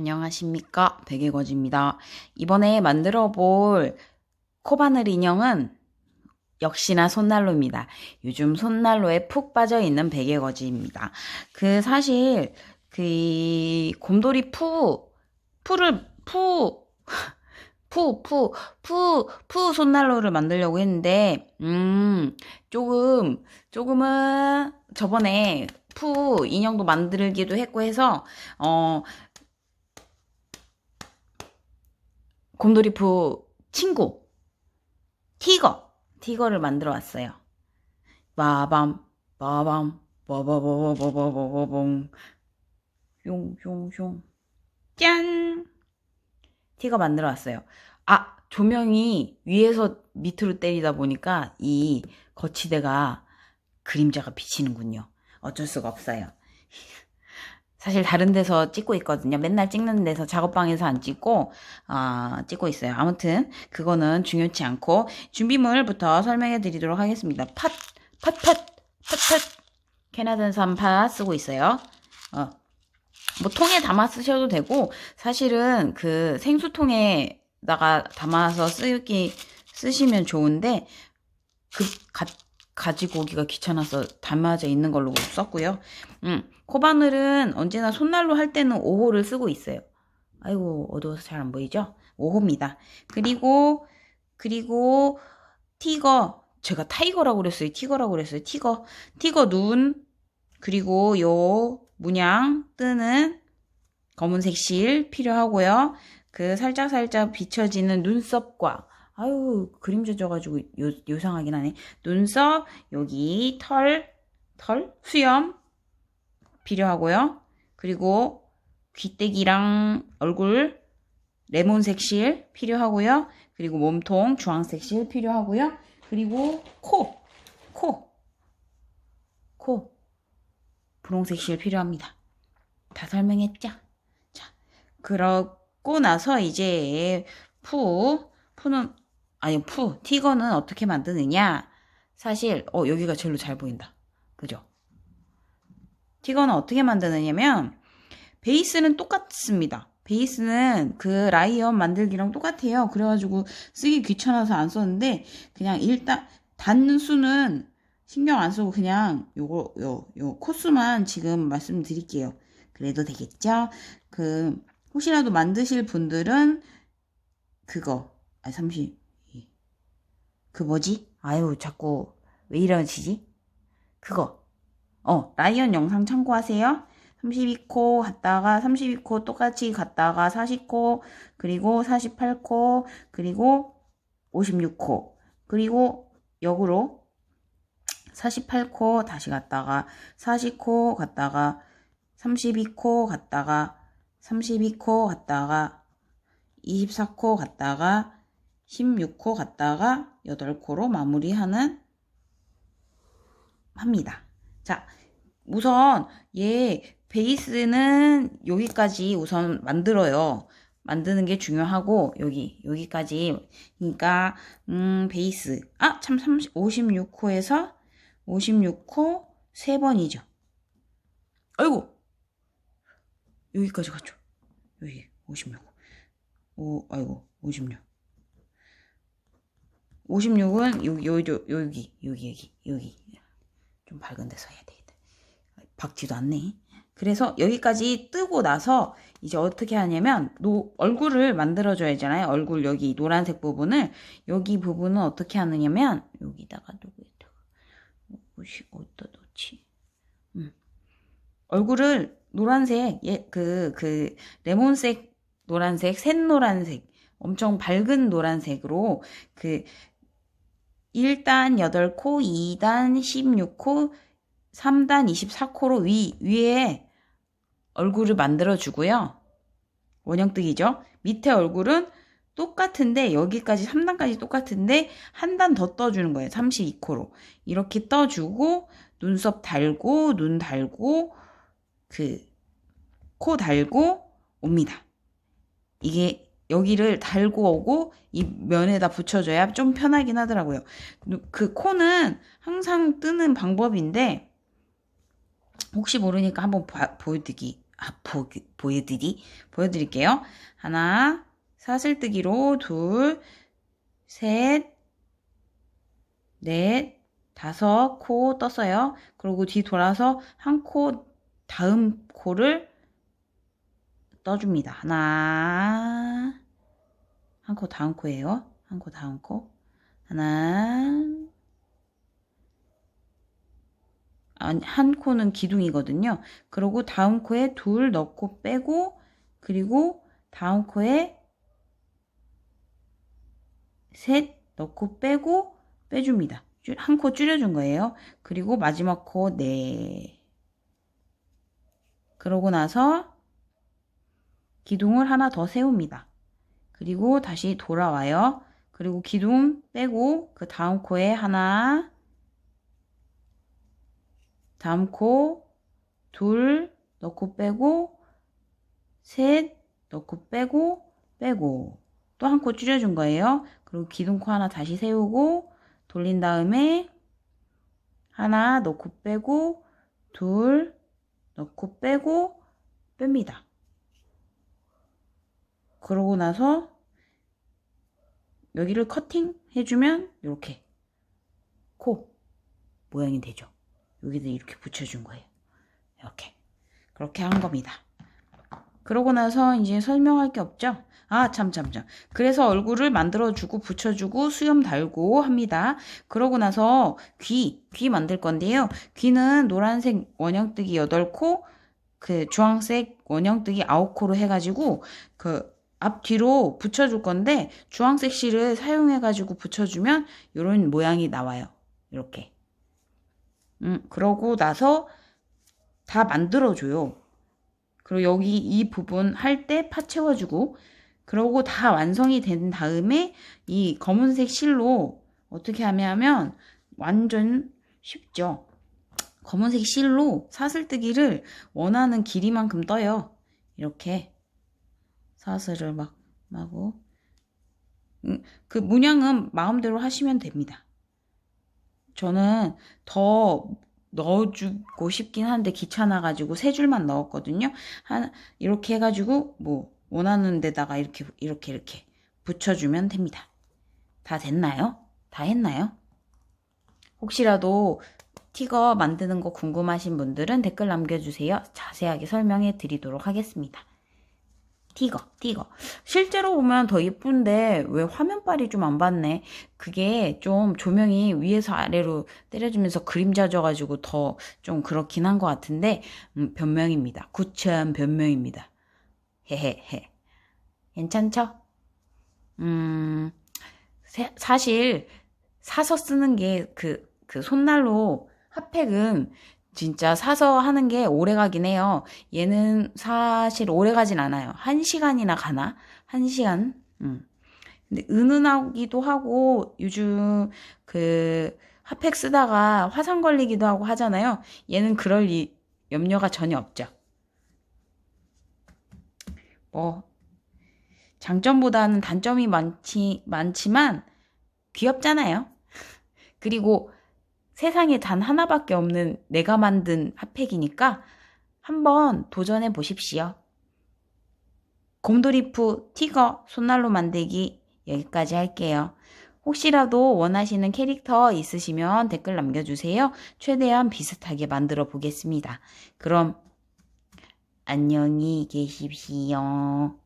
안녕하십니까 베개거지입니다. 이번에 만들어 볼 코바늘 인형은 역시나 손난로입니다. 요즘 손난로에 푹 빠져 있는 베개거지입니다. 그 사실 그 곰돌이 푸 푸를 푸 푸, 푸, 푸, 푸 손난로를 만들려고 했는데, 음, 조금, 조금은 저번에 푸 인형도 만들기도 했고 해서, 어, 곰돌이푸 친구 티거 티거를 만들어 왔어요. 빠밤 빠밤 빠바바바바바바봉 숑숑숑 짠 티거 만들어 왔어요. 아 조명이 위에서 밑으로 때리다 보니까 이 거치대가 그림자가 비치는군요. 어쩔 수가 없어요. 사실 다른 데서 찍고 있거든요. 맨날 찍는 데서 작업방에서 안 찍고 어, 찍고 있어요. 아무튼 그거는 중요치 않고 준비물부터 설명해 드리도록 하겠습니다. 팥, 팥, 팥, 팥, 팥. 캐나다산 팥 쓰고 있어요. 어. 뭐 통에 담아 쓰셔도 되고 사실은 그 생수통에다가 담아서 쓰기 쓰시면 좋은데 그 가, 가지고 오기가 귀찮아서 담아져 있는 걸로 썼고요. 음, 코바늘은 언제나 손난로 할 때는 5호를 쓰고 있어요. 아이고 어두워서 잘 안 보이죠? 5호입니다. 그리고 그리고 티거 제가 타이거라고 그랬어요. 티거라고 그랬어요. 티거 티거 눈 그리고 요 문양 뜨는 검은색 실 필요하고요. 그 살짝살짝 비춰지는 눈썹과 아유 그림자 져가지고 요, 요상하긴 하네. 눈썹 여기 털 털, 수염 필요하고요. 그리고 귀때기랑 얼굴 레몬색 실 필요하고요. 그리고 몸통 주황색 실 필요하고요. 그리고 코, 코, 코 분홍색 실 필요합니다. 다 설명했죠? 자, 그러고 나서 이제 푸, 푸는 아니 푸, 티거는 어떻게 만드느냐? 사실 어 여기가 제일로 잘 보인다. 그죠? 티거는 어떻게 만드느냐면 베이스는 똑같습니다. 베이스는 그 라이언 만들기랑 똑같아요. 그래가지고 쓰기 귀찮아서 안 썼는데 그냥 일단 단수는 신경 안 쓰고 그냥 요거 요 요 코스만 지금 말씀드릴게요. 그래도 되겠죠? 그 혹시라도 만드실 분들은 그거 아 30. 그 뭐지? 아유 자꾸 왜 이러시지? 그거 어, 라이언 영상 참고하세요. 32코 갔다가 32코 똑같이 갔다가 40코 그리고 48코 그리고 56코 그리고 역으로 48코 다시 갔다가 40코 갔다가 32코 갔다가 32코 갔다가 24코 갔다가 16코 갔다가 8코로 마무리하는 합니다. 자, 우선 얘 베이스는 여기까지 우선 만들어요. 만드는 게 중요하고 여기 여기까지 그러니까 음 베이스 아참 30, 56호에서 56호 3번이죠. 아이고 여기까지 갔죠. 여기 56호 오 아이고 56 56은 여기 여기 여기 여기 여기 좀 밝은 데서 해야 되겠다. 박지도 않네. 그래서 여기까지 뜨고 나서 이제 어떻게 하냐면 노, 얼굴을 만들어줘야 하잖아요. 얼굴 여기 노란색 부분을 여기 부분은 어떻게 하느냐면 여기다가 누구에다가 옷이 어디다 놓지? 음. 얼굴을 노란색 그그 그 레몬색 노란색 샛노란색 엄청 밝은 노란색으로 그 1단 8코, 2단 16코, 3단 24코로 위, 위에 얼굴을 만들어 주고요. 원형뜨기죠. 밑에 얼굴은 똑같은데 여기까지 3단까지 똑같은데 한 단 더 떠주는 거예요. 32코로. 이렇게 떠주고 눈썹 달고 눈 달고 그 코 달고 옵니다. 이게 여기를 달고 오고 이 면에다 붙여줘야 좀 편하긴 하더라고요. 그 코는 항상 뜨는 방법인데 혹시 모르니까 한번 봐, 보여드리기 아, 보, 보여드리, 보여드릴게요. 하나, 사슬뜨기로 둘, 셋, 넷, 다섯 코 떴어요. 그리고 뒤 돌아서 한 코 다음 코를 떠줍니다. 하나, 한 코 다음 코예요. 한 코 다음 코. 하나, 한 코는 기둥이거든요. 그리고 다음 코에 둘 넣고 빼고, 그리고 다음 코에 셋 넣고 빼고 빼줍니다. 한 코 줄여준 거예요. 그리고 마지막 코 네. 그러고 나서 기둥을 하나 더 세웁니다. 그리고 다시 돌아와요. 그리고 기둥 빼고 그 다음 코에 하나 다음 코 둘 넣고 빼고 셋 넣고 빼고 빼고 또 한 코 줄여준 거예요. 그리고 기둥코 하나 다시 세우고 돌린 다음에 하나 넣고 빼고 둘 넣고 빼고 뺍니다. 그러고 나서 여기를 커팅 해주면 이렇게 코 모양이 되죠. 여기다 이렇게 붙여준 거예요. 이렇게 그렇게 한 겁니다. 그러고 나서 이제 설명할 게 없죠? 아, 참, 참, 참. 그래서 얼굴을 만들어주고, 붙여주고, 수염 달고 합니다. 그러고 나서 귀, 귀 만들 건데요. 귀는 노란색 원형뜨기 8코, 그 주황색 원형뜨기 9코로 해가지고, 그 앞뒤로 붙여줄 건데, 주황색 실을 사용해가지고 붙여주면, 이런 모양이 나와요. 이렇게. 음, 그러고 나서 다 만들어줘요. 그리고 여기 이 부분 할 때 파 채워주고 그러고 다 완성이 된 다음에 이 검은색 실로 어떻게 하면 완전 쉽죠. 검은색 실로 사슬뜨기를 원하는 길이만큼 떠요. 이렇게 사슬을 막 하고 음, 그 문양은 마음대로 하시면 됩니다. 저는 더 넣어주고 싶긴 한데 귀찮아가지고 세 줄만 넣었거든요. 한 이렇게 해가지고 뭐 원하는 데다가 이렇게 이렇게 이렇게 붙여주면 됩니다. 다 됐나요? 다 했나요? 혹시라도 티거 만드는 거 궁금하신 분들은 댓글 남겨주세요. 자세하게 설명해 드리도록 하겠습니다. 티거, 티거. 실제로 보면 더 예쁜데 왜 화면빨이 좀 안 봤네. 그게 좀 조명이 위에서 아래로 때려주면서 그림자 져가지고 더 좀 그렇긴 한 것 같은데 음, 변명입니다. 구차한 변명입니다. 헤헤헤. 괜찮죠? 음, 세, 사실 사서 쓰는 게 그, 그 손난로 핫팩은 진짜 사서 하는 게 오래 가긴 해요. 얘는 사실 오래 가진 않아요. 한 시간이나 가나? 한 시간? 음. 근데 은은하기도 하고 요즘 그 핫팩 쓰다가 화상 걸리기도 하고 하잖아요. 얘는 그럴 이, 염려가 전혀 없죠. 뭐 장점보다는 단점이 많지 많지만 귀엽잖아요. 그리고 세상에 단 하나밖에 없는 내가 만든 핫팩이니까 한번 도전해 보십시오. 곰돌이프 티거 손난로 만들기 여기까지 할게요. 혹시라도 원하시는 캐릭터 있으시면 댓글 남겨주세요. 최대한 비슷하게 만들어 보겠습니다. 그럼 안녕히 계십시오.